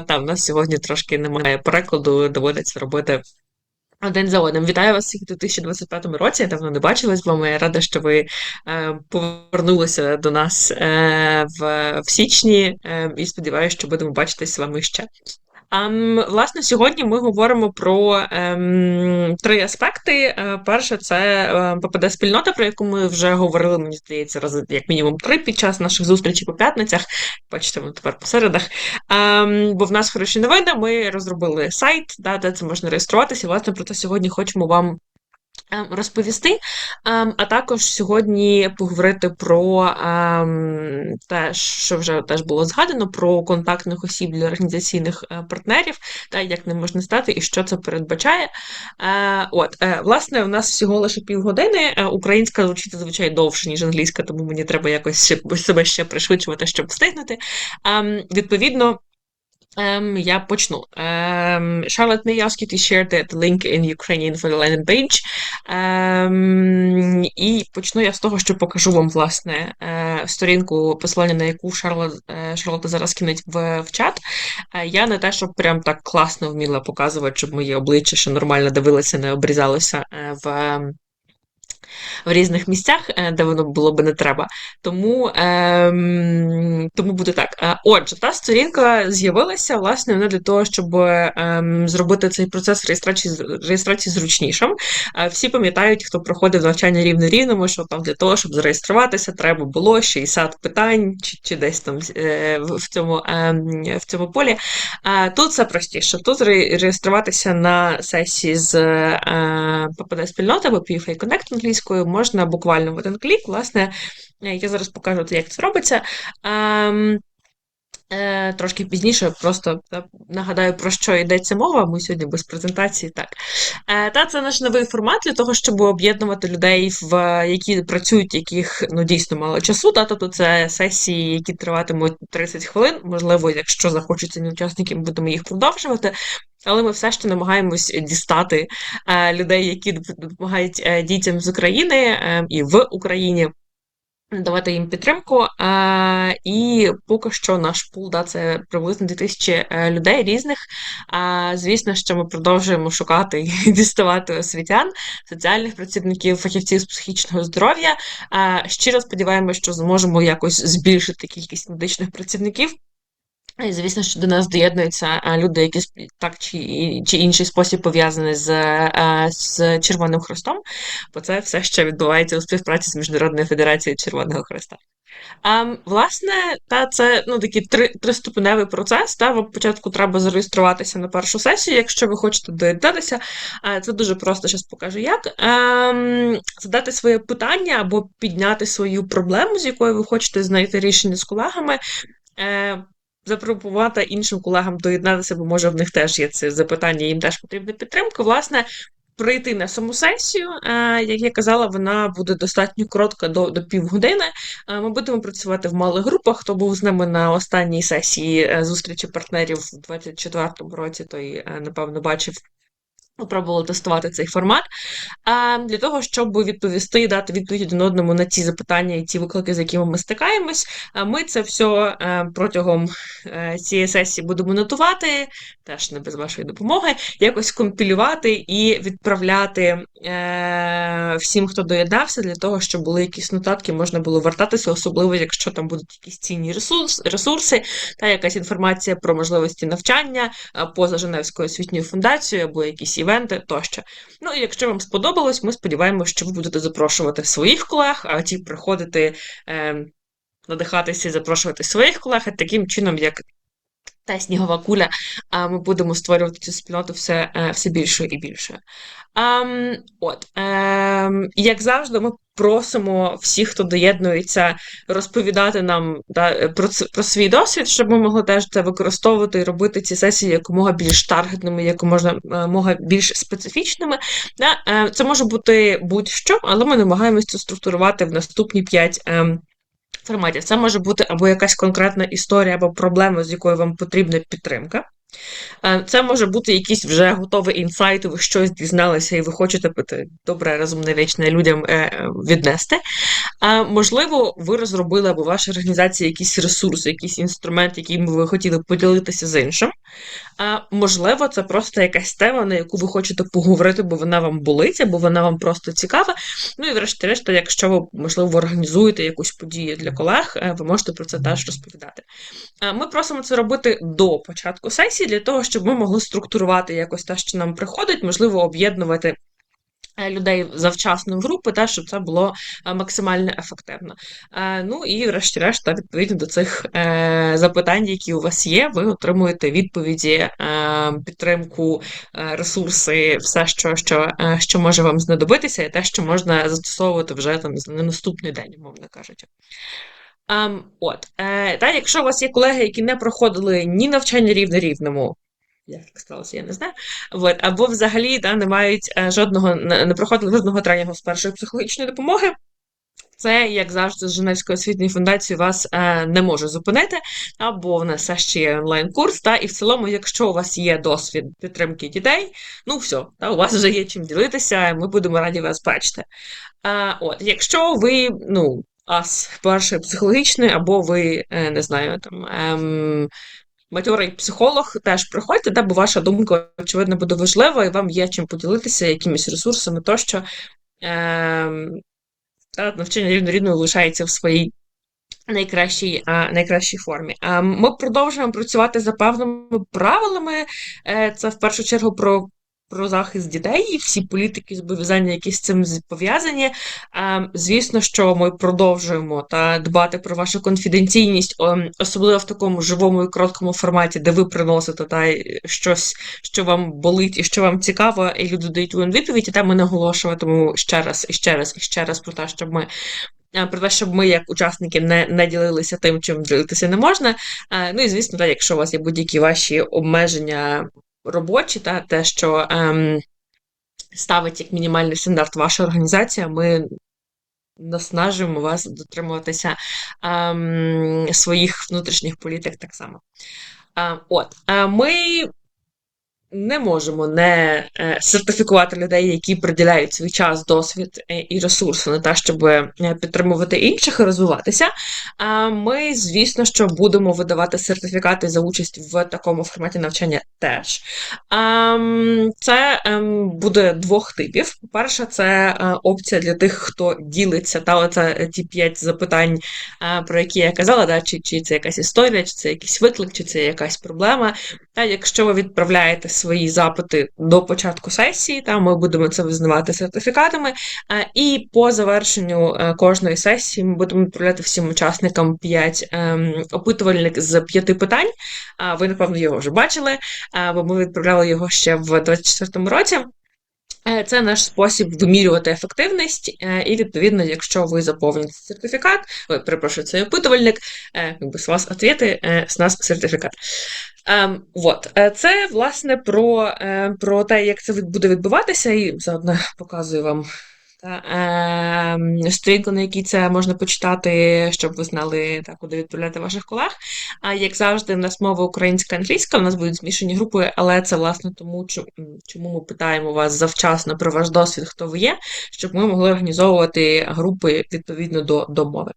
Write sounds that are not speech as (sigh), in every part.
там в нас сьогодні трошки немає перекладу, доводиться робити. Один за одним. Вітаю вас всіх у 2025 році. Я давно не бачилась з вами. Я рада, що ви е, повернулися до нас е, в, в січні е, і сподіваюся, що будемо бачитися з вами ще. Um, власне, сьогодні ми говоримо про um, три аспекти. Uh, перше, це uh, ППД спільнота, про яку ми вже говорили, мені здається, раз як мінімум три під час наших зустрічей по п'ятницях. Бачите, ми тепер по середах. Um, бо в нас хороші новини. Ми розробили сайт, да, де це можна реєструватися. Власне, про це сьогодні хочемо вам Ем, розповісти, ем, а також сьогодні поговорити про ем, те, що вже теж було згадано, про контактних осіб для організаційних е, партнерів, та як не можна стати і що це передбачає. Е, от, е, власне, у нас всього лише півгодини. Українська звучить зазвичай довше, ніж англійська, тому мені треба якось себе ще пришвидшувати, щоб встигнути. Відповідно. Um, я почну. Um, Charlotte, may I ask you to share the, link in Ukrainian for the landing page. Um, і почну я з того, що покажу вам, власне, uh, сторінку, посилання на яку Шарлот, uh, Шарлота зараз кинуть в, в чат. Uh, я не те, щоб прям так класно вміла показувати, щоб моє обличчя ще нормально дивилося, не обрізалося в в різних місцях, е, де воно було би не треба. Тому ем, тому буде так. Е, отже, та сторінка з'явилася власне вона для того, щоб ем, зробити цей процес реєстрації реєстрації зручнішим. Е, всі пам'ятають, хто проходив навчання рівно рівному, що там для того, щоб зареєструватися, треба було 60 питань чи чи десь там в цьому е, в цьому полі. Е, тут все простіше. Тут реєструватися на сесії з ППД спільноти або PFA Connect англійською англійською можна буквально в один клік. Власне, я зараз покажу, як це робиться. Е, Трошки пізніше, просто нагадаю, про що йдеться мова. Ми сьогодні без презентації. так. Е, Та це наш новий формат для того, щоб об'єднувати людей, в які працюють, яких ну, дійсно мало часу. Та, Тобто це сесії, які триватимуть 30 хвилин. Можливо, якщо захочуться учасники, ми будемо їх продовжувати. Але ми все ще намагаємось дістати е, людей, які допомагають е, дітям з України е, і в Україні. Давати їм підтримку. А, І поки що наш пул да, це приблизно 2000 людей різних. Звісно, що ми продовжуємо шукати і (laughs) діставати освітян, соціальних працівників, фахівців з психічного здоров'я. Щиро сподіваємося, що зможемо якось збільшити кількість медичних працівників. І, звісно, що до нас доєднуються люди, які так чи чи інший спосіб пов'язані з з Червоним Хрестом, бо це все ще відбувається у співпраці з Міжнародною федерацією Червоного Хреста. А, Власне, та це ну, такий три, триступеневий процес. Та, Спочатку треба зареєструватися на першу сесію, якщо ви хочете доєднатися. Це дуже просто зараз покажу як. А, задати своє питання або підняти свою проблему, з якою ви хочете знайти рішення з колегами. Е, запропонувати іншим колегам доєднатися, бо може в них теж є це запитання, їм теж потрібна підтримка. Власне, прийти на саму сесію, як я казала, вона буде достатньо коротка до до півгодини. Ми будемо працювати в малих групах. Хто був з нами на останній сесії е, зустрічі партнерів у 2024 році, той е, напевно бачив Пробували тестувати цей формат для того, щоб відповісти і дати відповідь один одному на ті запитання і ті виклики, з якими ми стикаємось. Ми це все е, протягом е, цієї сесії будемо нотувати, теж не без вашої допомоги, якось компілювати і відправляти е, всім, хто доєднався, для того, щоб були якісь нотатки, можна було вертатися, особливо якщо там будуть якісь цінні ресурси, та якась інформація про можливості навчання поза Женевською освітньою фундацією або якісь івенти тощо. Ну і якщо вам сподобалось, ми сподіваємося, що ви будете запрошувати своїх колег, а ті приходити, е, надихатися і запрошувати своїх колег, таким чином, як та снігова куля, а ми будемо створювати цю спільноту все е, все більшою і більшою. От ем, як завжди, ми просимо всіх, хто доєднується, розповідати нам да, про про свій досвід, щоб ми могли теж це використовувати і робити ці сесії якомога більш таргетними, якомога е, більш специфічними. Да? Е, це може бути будь-що, але ми намагаємося структурувати в наступні п'ять. Ем, форматі. Це може бути або якась конкретна історія, або проблема, з якою вам потрібна підтримка. Е, це може бути якийсь вже готовий інсайт, ви щось дізналися, і ви хочете добре, розумне вічне людям е, е, віднести. А можливо, ви розробили або ваша організація якийсь ресурс, якийсь інструмент, яким ви хотіли поділитися з іншим. А можливо, це просто якась тема, на яку ви хочете поговорити, бо вона вам болить, або вона вам просто цікава. Ну і врешті-решт, якщо ви, можливо, організуєте якусь подію для колег, е, ви можете про це теж розповідати. Ми просимо це робити до початку сесії, для того, щоб ми могли структурувати якось те, що нам приходить, можливо, об'єднувати. Е, людей завчасно в групи, та, щоб це було е, максимально ефективно. Е, ну і, врешті-решт, відповідно до цих запитань, які у вас є, ви отримуєте відповіді, підтримку, ресурси, все, що що, що може вам знадобитися, і те, що можна застосовувати вже там на наступний день, умовно кажучи. Um, от, е, та, Якщо у вас є колеги, які не проходили ні навчання рівне рівному, як так сталося, я не знаю. От, або взагалі та, не мають е, жодного, не проходили жодного тренінгу з першої психологічної допомоги. Це, як завжди, з Женевської освітньої фундації вас е, не може зупинити, або в нас все ще є онлайн-курс. Та, І в цілому, якщо у вас є досвід підтримки дітей, ну все, та, у вас вже є чим ділитися, ми будемо раді вас бачити. Е, от, Якщо ви ну, ас першої психологічної, або ви, е, не знаю, там. Ем, матьорий психолог теж приходьте, де, бо ваша думка, очевидно, буде важлива, і вам є чим поділитися, якимись ресурсами, тощо е, навчання рівно рівно лишається в своїй найкращій а, найкращій формі. А, Ми продовжуємо працювати за певними правилами. Е, це в першу чергу про про захист дітей, і всі політики зобов'язання, які з цим пов'язані. Звісно, що ми продовжуємо та дбати про вашу конфіденційність, особливо в такому живому і короткому форматі, де ви приносите та щось, що вам болить і що вам цікаво, і люди дають вам відповідь, і там ми наголошуватимемо ще раз і ще раз і ще раз про те, щоб ми. Про те, щоб ми, як учасники, не не ділилися тим, чим ділитися не можна. Ну і звісно, так, якщо у вас є будь-які ваші обмеження робочі, та те, що ем, ставить як мінімальний стандарт ваша організація, ми наснажуємо вас дотримуватися ем, своїх внутрішніх політик так само. Е, от, е, Ми не можемо не е, сертифікувати людей, які приділяють свій час, досвід е, і ресурси на те, щоб е, підтримувати інших і розвиватися. Ми, звісно, що будемо видавати сертифікати за участь в такому форматі навчання теж. Це ем, буде двох типів. Перша, це опція для тих, хто ділиться, та оце ті п'ять запитань, про які я казала, да, чи, чи це якась історія, чи це якийсь виклик, чи це якась проблема. Та Якщо ви відправляєте свої запити до початку сесії, там ми будемо це визнавати сертифікатами. І по завершенню е, кожної сесії ми будемо відправляти всім учасникам 5 ем, опитувальник з п'яти питань. Ви, напевно, його вже бачили, бо ми відправляли його ще в 2024 році. Е, це наш спосіб вимірювати ефективність, е, і, відповідно, якщо ви заповните сертифікат, ой, перепрошую, цей опитувальник, якби з вас відповіді, з нас сертифікат. От. Е, це, власне, про е, про те, як це буде відбуватися, і заодно показую вам е, сторінку, на якій це можна почитати, щоб ви знали, та, куди відправляти ваших колег. А як завжди, в нас мова українська англійська, в нас будуть змішані групи, але це, власне, тому, чому ми питаємо вас завчасно про ваш досвід, хто ви є, щоб ми могли організовувати групи відповідно до, до мови.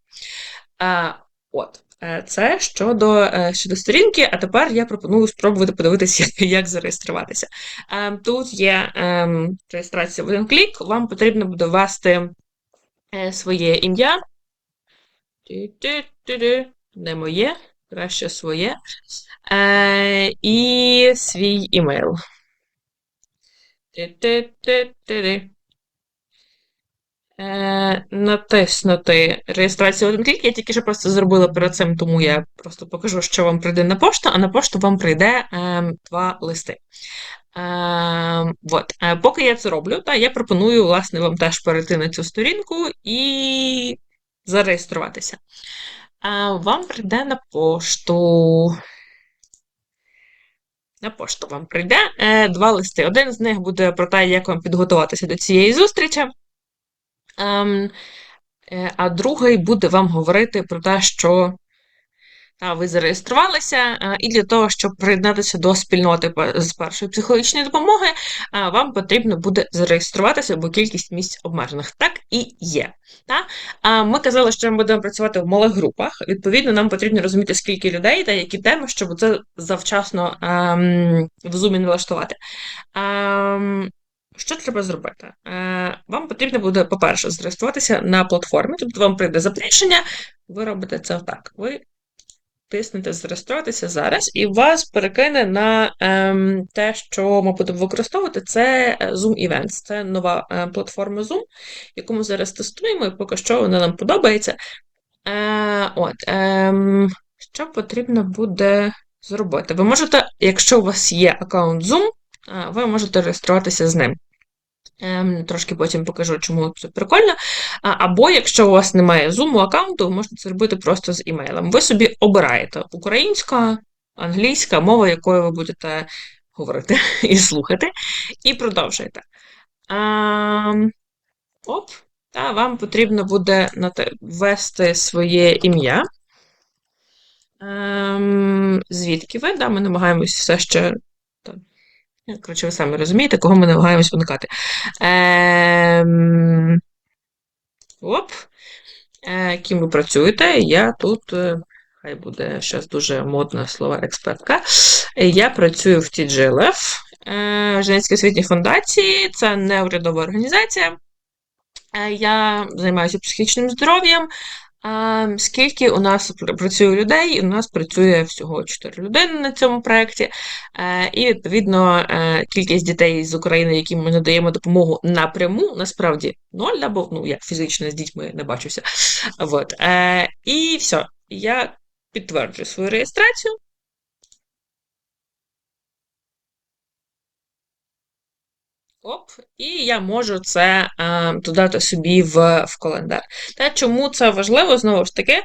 Е, от. Е, це щодо е, щодо сторінки, а тепер я пропоную спробувати подивитися, (laughs) як зареєструватися. Е, тут є ем, реєстрація в один клік, вам потрібно буде ввести своє ім'я. Не моє, краще своє. І свій імейл. Е, натиснути реєстрацію один клік. Я тільки що просто зробила перед цим, тому я просто покажу, що вам прийде на пошту, а на пошту вам прийде е, два листи. Е, вот. Е, поки я це роблю, та, я пропоную власне, вам теж перейти на цю сторінку і зареєструватися. Е, вам прийде на пошту. На пошту вам прийде е, два листи. Один з них буде про те, як вам підготуватися до цієї зустрічі. Ем, е, а другий буде вам говорити про те, що та ви зареєструвалися, і для того, щоб приєднатися до спільноти з першої психологічної допомоги, вам потрібно буде зареєструватися, бо кількість місць обмежених. Так і є. Та? Ми казали, що ми будемо працювати в малих групах. Відповідно, нам потрібно розуміти, скільки людей та які теми, щоб це завчасно ем, в зумі налаштувати. Ем, що треба зробити? Е, Вам потрібно буде, по-перше, зареєструватися на платформі, тобто вам прийде запрошення, ви робите це так. Ви тиснете зареєструватися зараз, і вас перекине на ем, те, що ми будемо використовувати, це е, Zoom Events. Це нова е, платформа Zoom, яку ми зараз тестуємо, і поки що вона нам подобається. Е, от, е, Що потрібно буде зробити? Ви можете, якщо у вас є аккаунт Zoom, е, ви можете реєструватися з ним. Ем, трошки потім покажу, чому це прикольно. Або, якщо у вас немає Zoom аккаунту, ви можете це робити просто з імейлем. Ви собі обираєте українська, англійська мова, якою ви будете говорити (laughs) і слухати, і продовжуєте. А, Оп, та вам потрібно буде ввести своє ім'я. Ем, звідки ви? Да, Ми намагаємось все ще Коротше, ви самі розумієте, кого ми намагаємось уникати. Ем... Оп. Е, Ким ви працюєте? Я тут, е, хай буде зараз дуже модне слово експертка. Я працюю в TGLF, е, Женецькій освітній фундації, це неурядова організація. Е, я займаюся психічним здоров'ям. Скільки у нас працює людей, у нас працює всього 4 людини на цьому проєкті, е, і, відповідно, е, кількість дітей з України, яким ми надаємо допомогу напряму, насправді ноль, або ну, я фізично з дітьми не бачуся. От. Е, і все, я підтверджую свою реєстрацію. Оп, і я можу це е, додати собі в в календар. Та Чому це важливо, знову ж таки, е,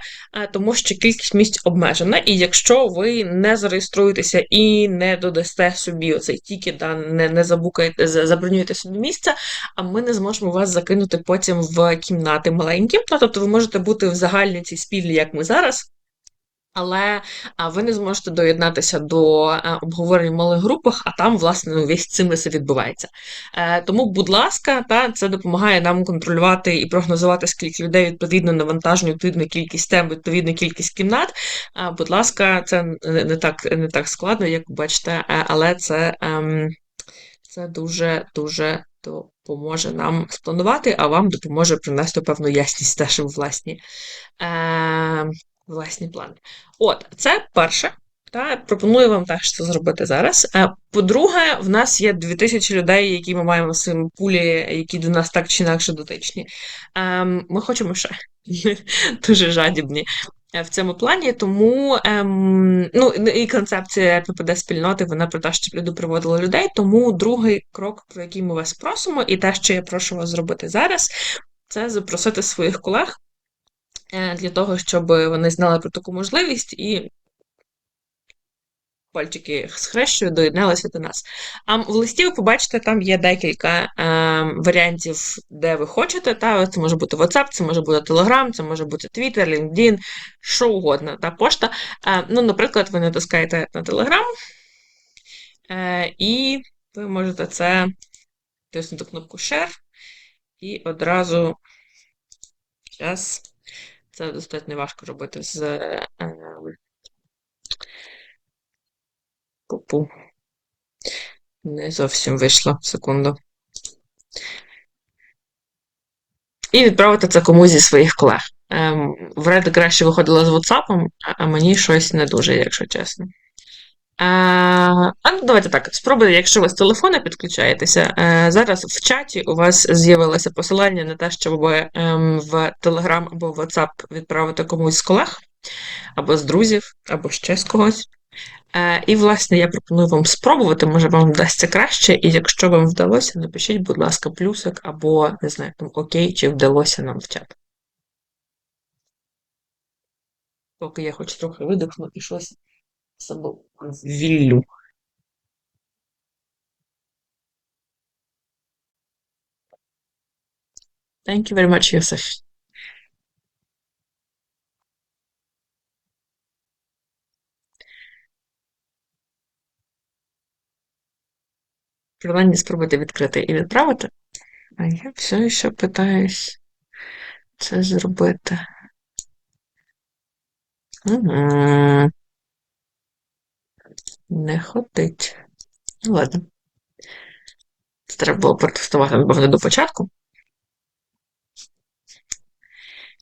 тому що кількість місць обмежена, і якщо ви не зареєструєтеся і не додасте собі оцей тікет, да, не не забукаєте, забронюєте собі місце, а ми не зможемо вас закинути потім в кімнати маленькі. Тобто ви можете бути в загальній цій спільні, як ми зараз. Але ви не зможете доєднатися до е, обговорень в малих групах, а там, власне, ну, весь цим все відбувається. Е, тому, будь ласка, та це допомагає нам контролювати і прогнозувати, скільки людей відповідно навантаження, відповідно кількість тем, відповідно кількість кімнат. Будь ласка, це не так не так складно, як бачите, е, але це, ем, це дуже дуже допоможе нам спланувати, а вам допоможе принести певну ясність теж у власні власні плани. От, це перше. Та пропоную вам теж це зробити зараз. Е, по-друге, в нас є 2000 людей, які ми маємо в своєму пулі, які до нас так чи інакше дотичні. Ем, ми хочемо ще (laughs) дуже жадібні е, в цьому плані, тому ем, ну, і концепція ППД спільноти вона про те, щоб люди приводили людей. Тому другий крок, про який ми вас просимо, і те, що я прошу вас зробити зараз, це запросити своїх колег. Е, для того, щоб вони знали про таку можливість і пальчики схрещую, доєдналися до нас. А в листі ви побачите, там є декілька е, варіантів, де ви хочете. Та, Це може бути WhatsApp, це може бути Telegram, це може бути Twitter, LinkedIn, що угодно, та пошта. Е, ну, Наприклад, ви натискаєте на Telegram, е, і ви можете це тиснути кнопку Share і одразу. Зараз. Це достатньо важко робити з е, пупу. Не зовсім вийшло секунду. І відправити це комусь зі своїх колег. Ем, в Red краще виходила з WhatsApp, а мені щось не дуже, якщо чесно. А, ну, Давайте так, спробуйте, якщо ви з телефона підключаєтеся. Е, зараз в чаті у вас з'явилося посилання на те, щоб ви ем, в Telegram або в WhatsApp відправити комусь з колег, або з друзів, або ще з когось. Е, і, власне, я пропоную вам спробувати, може вам вдасться краще, і якщо вам вдалося, напишіть, будь ласка, плюсик, або, не знаю, там окей, чи вдалося нам в чат. Поки я хоч трохи видихну і щось Особливо віллю. Thank you very much, Yusuf. Принаймні спробуйте відкрити і відправити. А я все ще питаюсь це зробити. Угу. Не ходить. Ладно. Це треба було протестувати, напевно, до початку.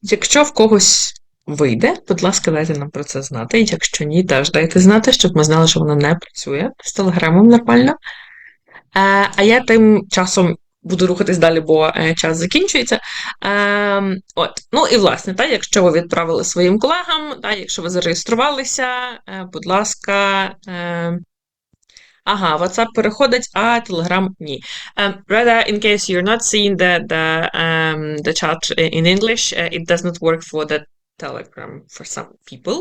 Якщо в когось вийде, будь ласка, дайте нам про це знати. Якщо ні, теж дайте знати, щоб ми знали, що воно не працює з телеграмом нормально. Е, а я тим часом буду рухатись далі, бо е, час закінчується. Е, от. Ну і власне, та, якщо ви відправили своїм колегам, та, якщо ви зареєструвалися, е, будь ласка. Е, Ага, WhatsApp переходить, а Telegram ні. Um, rather, in case you're not seeing the, the, um, the chat in English, uh, it does not work for the Telegram for some people,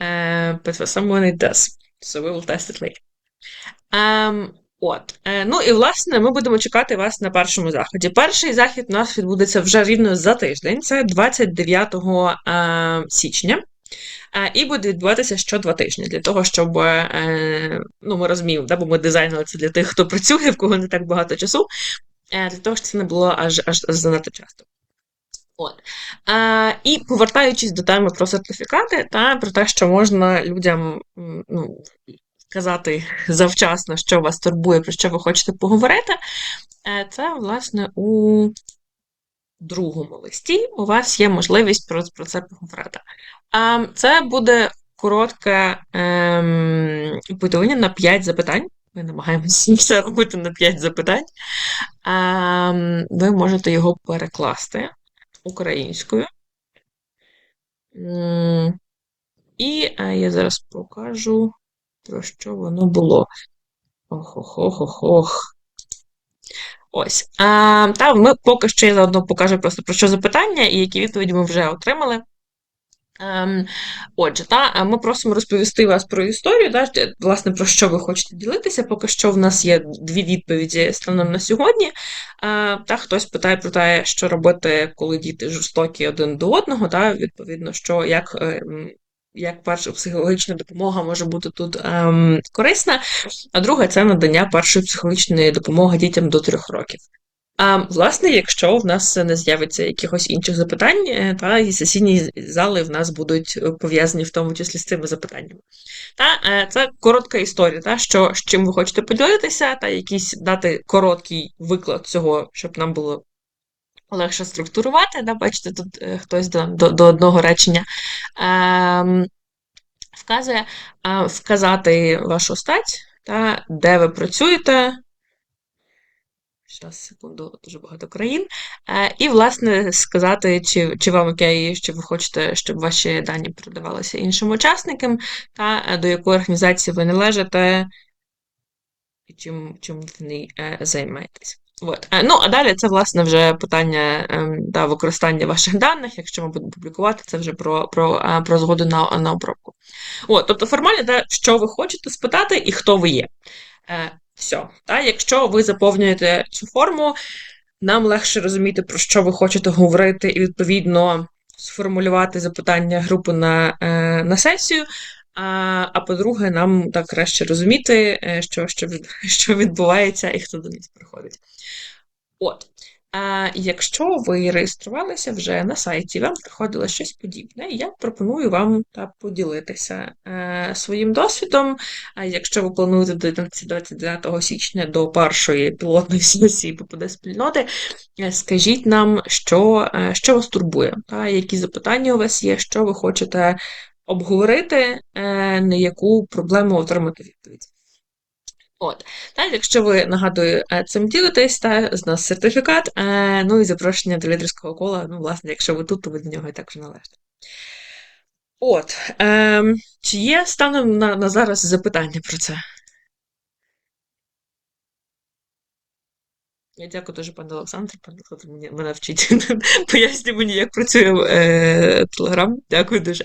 uh, but for someone it does. So we will test it later. Um, От, ну і власне ми будемо чекати вас на першому заході. Перший захід у нас відбудеться вже рівно за тиждень, це 29 е, січня. І буде відбуватися що два тижні для того, щоб е, ну, ми розуміємо, да, бо ми дизайнили це для тих, хто працює, в кого не так багато часу, е, для того, щоб це не було аж аж занадто часто. От. І повертаючись до теми про сертифікати, та про те, що можна людям ну, казати завчасно, що вас турбує, про що ви хочете поговорити, е, це, власне, у другому листі у вас є можливість про, про це поговорити. Це буде коротке ем, опитування на 5 запитань. Ми намагаємося (laughs) все робити на 5 запитань. А, Ви можете його перекласти українською. І я зараз покажу про що воно було. Ох-ох-ох-ох-ох. Ось. А, Та ми поки що я заодно покажу просто про що запитання і які відповіді ми вже отримали. Ем, Отже, та, ми просимо розповісти вас про історію, та, власне, про що ви хочете ділитися. Поки що в нас є дві відповіді станом на сьогодні. Е, та Хтось питає про те, що робити, коли діти жорстокі один до одного. Та, Відповідно, що як е, як перша психологічна допомога може бути тут ем, корисна, а друге це надання першої психологічної допомоги дітям до трьох років. А власне, якщо в нас не з'явиться якихось інших запитань, е, та і сесійні зали в нас будуть пов'язані в тому числі з цими запитаннями. Та е, це коротка історія, та що з чим ви хочете поділитися, та якийсь дати короткий виклад цього, щоб нам було легше структурувати. Да? Бачите, тут е, хтось до до, до одного речення е, вказує е, вказати вашу стать, та, де ви працюєте. Зараз, секунду, дуже багато країн. Е, і, власне, сказати, чи чи вам окей, що ви хочете, щоб ваші дані передавалися іншим учасникам, та е, до якої організації ви належите, і чим чим ви е, займаєтесь. От. Е, ну, а далі це, власне, вже питання ем, да, використання ваших даних. Якщо ми будемо публікувати, це вже про про, е, про згоду на на обробку. От, Тобто, формально, да, що ви хочете спитати і хто ви є. Е, Все. Да, Якщо ви заповнюєте цю форму, нам легше розуміти, про що ви хочете говорити, і, відповідно, сформулювати запитання групи на, на сесію. А а по-друге, нам так краще розуміти, що що, (laughs) що відбувається і хто до нас приходить. От. А якщо ви реєструвалися вже на сайті, вам приходило щось подібне, я пропоную вам та поділитися е, своїм досвідом. А якщо ви плануєте до 29 січня до першої пілотної (laughs) сесії ППД спільноти, е, скажіть нам, що е, що вас турбує, та, які запитання у вас є, що ви хочете обговорити, е, на яку проблему отримати відповідь. От, так, якщо ви нагадую, е, цим ділитесь, та з нас сертифікат, е, ну і запрошення до лідерського кола. Ну, власне, якщо ви тут, то ви до нього і так вже належите. От, е, чи є станом на, на зараз запитання про це? Я дякую дуже, пане Олександр. Пане Олександр мене вчить. (laughs) Пояснює мені, як працює е, Телеграм. Дякую дуже.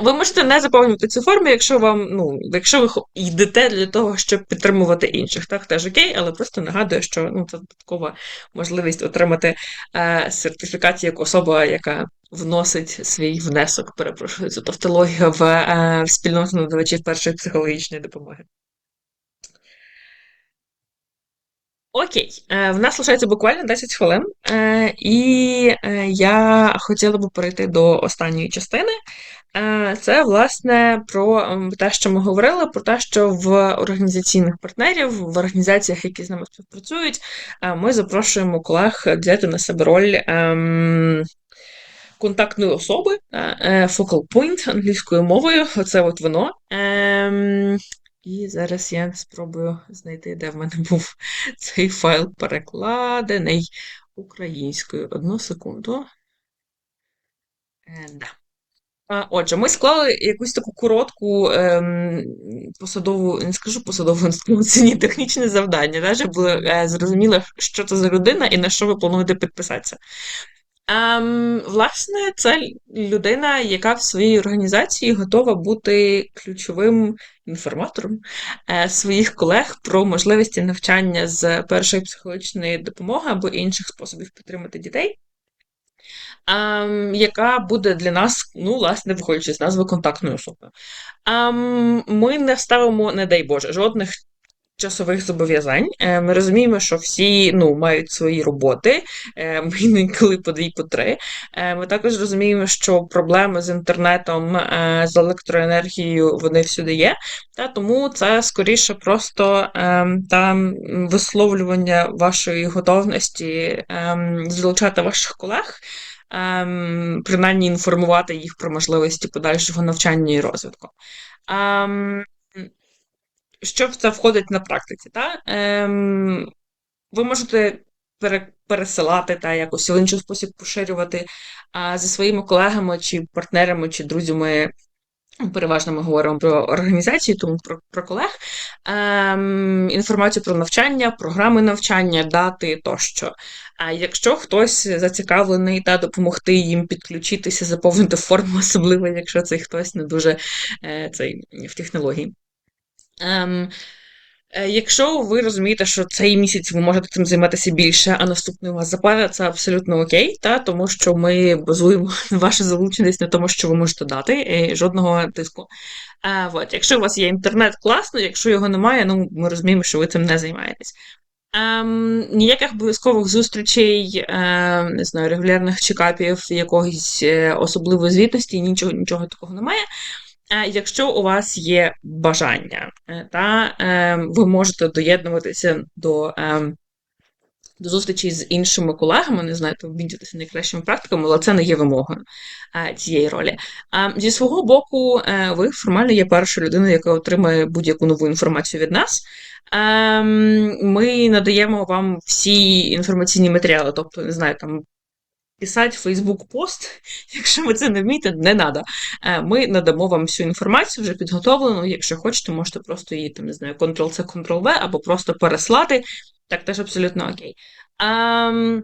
Ви можете не заповнювати цю форму, якщо вам, ну, якщо ви йдете для того, щоб підтримувати інших. Так, теж окей, але просто нагадую, що ну, це додаткова можливість отримати е, сертифікат як особа, яка вносить свій внесок, перепрошую, за тавтологію в, е, в спільноту надавачів першої психологічної допомоги. Окей, е, в нас лишається буквально 10 хвилин, е, і е, я хотіла би перейти до останньої частини. Це, власне, про ем, те, що ми говорили, про те, що в організаційних партнерів, в організаціях, які з нами співпрацюють, ми запрошуємо колег взяти на себе роль. Ем, контактної особи, focal point англійською мовою, оце от воно. І зараз я спробую знайти, де в мене (laughs) був цей файл перекладений українською. Одну секунду. Е, да. Отже, ми склали якусь таку коротку ем, посадову, не скажу посадову інструкцію, технічне завдання, да, щоб було е, зрозуміло, що це за людина і на що ви плануєте підписатися. Ем, Власне, це людина, яка в своїй організації готова бути ключовим інформатором е, своїх колег про можливості навчання з першої психологічної допомоги або інших способів підтримати дітей. Um, яка буде для нас, ну, власне, виходячи з назви контактною особою. Um, ми не ставимо, не дай Боже, жодних часових зобов'язань. Е, ми розуміємо, що всі ну, мають свої роботи, е, (laughs) ми інколи по дві, по три. Е, ми також розуміємо, що проблеми з інтернетом, з електроенергією вони всюди є. Та Тому це скоріше просто там висловлювання вашої готовності залучати ваших колег. Принаймні інформувати їх про можливості подальшого навчання і розвитку що в це входить на практиці. Та? Ем, Ви можете пересилати та якось в інший спосіб поширювати а, зі своїми колегами чи партнерами чи друзями. Переважно ми говоримо про організації, тому про про колег, ем, інформацію про навчання, програми навчання, дати тощо. А якщо хтось зацікавлений та допомогти їм підключитися, заповнити форму, (laughs) особливо, якщо цей хтось не дуже е, цей в технології. Ем, е, Якщо ви розумієте, що цей місяць ви можете цим займатися більше, а наступний у вас запара, це абсолютно окей, та тому що ми базуємо (laughs) вашу залученість на тому, що ви можете дати, і жодного тиску. А, от. Якщо у вас є інтернет, класно, якщо його немає, ну ми розуміємо, що ви цим не займаєтесь. Ем, Ніяких обов'язкових зустрічей, ем, не знаю, регулярних чекапів, якогось е, особливої звітності, нічого, нічого такого немає. Е, якщо у вас є бажання, е, та е, ви можете доєднуватися до до зустрічі з іншими колегами, не знаю, обмінюватися найкращими практиками, але це не є вимогою цієї ролі. Зі свого боку, ви формально є першою людиною, яка отримає будь-яку нову інформацію від нас. Ми надаємо вам всі інформаційні матеріали, тобто, не знаю, там писати Facebook пост, (laughs) якщо ви це не вмієте, не треба. Ми надамо вам всю інформацію вже підготовлену. Якщо хочете, можете просто її там, не знаю, Ctrl-C, Ctrl-V, або просто переслати. Так теж абсолютно окей. А,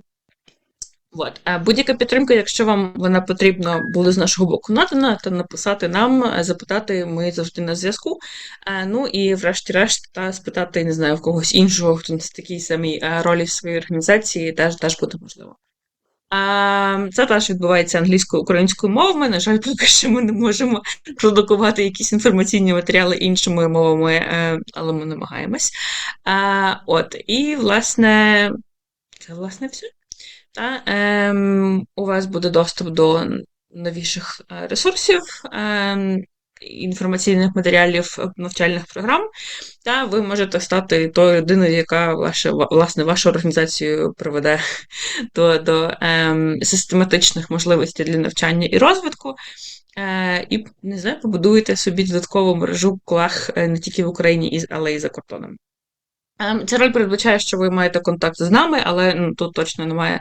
Вот. Будь-яка підтримка, якщо вам вона потрібна, буде з нашого боку надана, то написати нам, запитати, ми завжди на зв'язку. Ну і, врешті-решт, та спитати, не знаю, в когось іншого, хто на такій самій ролі в своїй організації, теж теж буде можливо. Це теж відбувається англійською українською мовами. На жаль, поки що ми не можемо продукувати якісь інформаційні матеріали іншими мовами, е, але ми намагаємось. От, І, власне, це власне все. Та, ем, У вас буде доступ до новіших е, ресурсів. Ем, інформаційних матеріалів навчальних програм, та ви можете стати тою людиною, яка ваша, власне вашу організацію приведе (laughs) до до ем, систематичних можливостей для навчання і розвитку. Е, І не знаю, побудуєте собі додаткову мережу колег е, не тільки в Україні, але й за кордоном. Ем, ця роль передбачає, що ви маєте контакт з нами, але ну, тут точно немає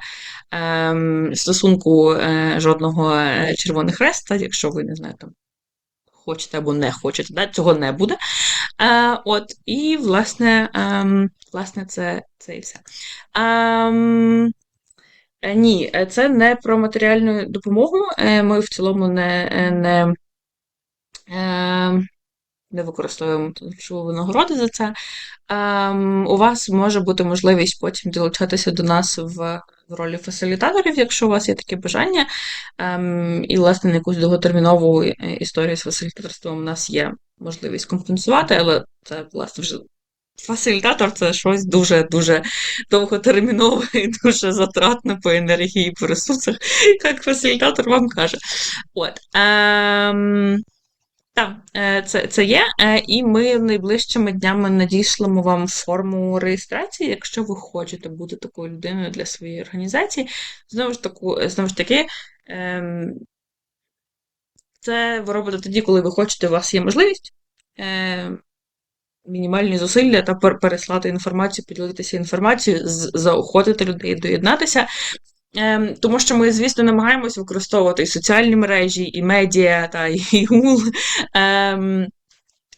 ем, стосунку е, жодного е, червоних хреста, якщо ви не знаєте, хочете або не хочете, да? цього не буде. А, е, от, І, власне, а, ем, власне, це це і все. А, ем, е, ні, це не про матеріальну допомогу. Е, ми в цілому не не, не використовуємо винагороди за це. У вас може бути можливість потім долучатися до нас в в ролі фасилітаторів, якщо у вас є таке бажання. Ем, І, власне, на якусь довготермінову історію з фасилітаторством у нас є можливість компенсувати, але це, власне, вже фасилітатор це щось дуже-дуже довготермінове і дуже затратне по енергії по ресурсах, як фасилітатор вам каже. От. Ем... Так, е, це це є, е, і ми найближчими днями надішлемо вам форму реєстрації, якщо ви хочете бути такою людиною для своєї організації. Знову ж таку, знову ж таки, ем, це ви робите тоді, коли ви хочете, у вас є можливість. Мінімальні зусилля та переслати інформацію, поділитися інформацією, заохотити людей доєднатися. Ем, Тому що ми, звісно, намагаємось використовувати і соціальні мережі, і медіа та і (laughs) гул. Ем,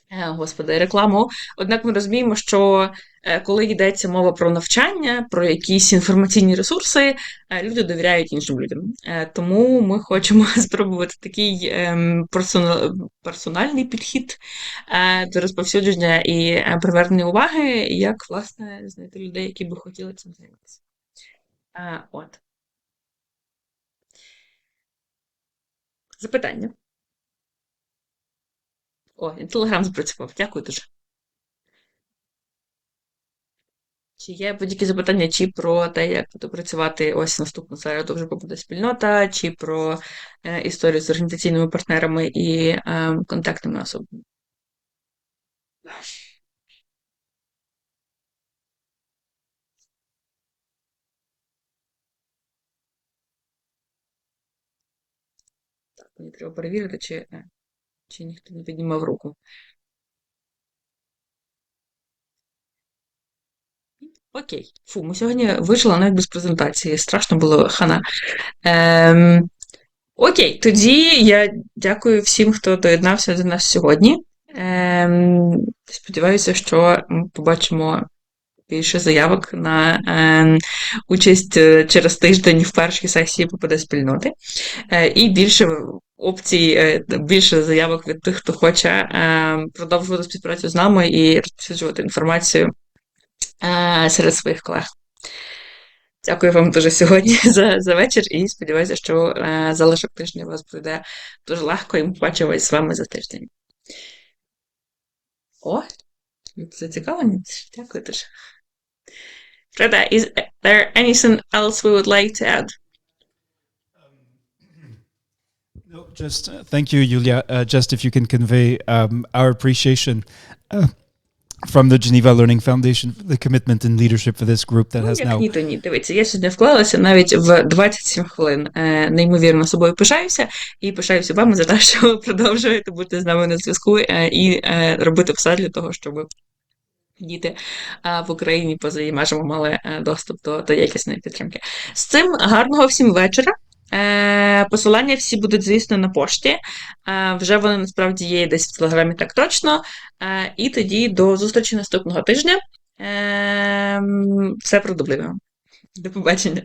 е, Господи, рекламу. Однак ми розуміємо, що е, коли йдеться мова про навчання, про якісь інформаційні ресурси, е, люди довіряють іншим людям. Тому ми хочемо (laughs) спробувати такий ем, персональний підхід до розповсюдження і привернення уваги, як власне знайти людей, які би хотіли цим займатися. От. Запитання. О, і телеграм запрацював. Дякую дуже. Чи є будь-які запитання, чи про те, як буде працювати ось наступну середу вже буде спільнота, чи про е, історію з організаційними партнерами і е, контактними особами? Мені треба перевірити, чи е, чи ніхто не піднімав руку. Окей. Фу, ми сьогодні вийшли навіть без презентації. Страшно було хана. Ем, Окей, тоді я дякую всім, хто доєднався до нас сьогодні. Ем, Сподіваюся, що ми побачимо більше заявок на ем, е, участь через тиждень в першій сесії ППД спільноти. Е, і більше опцій, е, більше заявок від тих, хто хоче е, продовжувати співпрацю з нами і розповсюджувати інформацію е, серед своїх колег. Дякую вам дуже сьогодні (laughs) за за вечір і сподіваюся, що залишок тижня у вас пройде дуже легко і ми побачимось з вами за тиждень. О, зацікавлені? Дякую дуже. Freda, is there anything else we would like to add? No, just uh, thank you, Julia. Uh, just if you can convey um, our appreciation uh, from the Geneva Learning Foundation, the commitment and leadership for this group that ну, has now. Ні, то ні. Дивіться, я сьогодні вклалася навіть в 27 хвилин. Е, неймовірно собою пишаюся і пишаюся вами за те, що ви продовжуєте бути з нами на зв'язку е, і е, робити все для того, щоб діти в Україні поза її межами мали доступ до, до якісної підтримки. З цим гарного всім вечора. Е, посилання всі будуть, звісно, на пошті. Е, вже вони насправді є десь в телеграмі так точно. Е, і тоді до зустрічі наступного тижня. Все продублюємо. До побачення.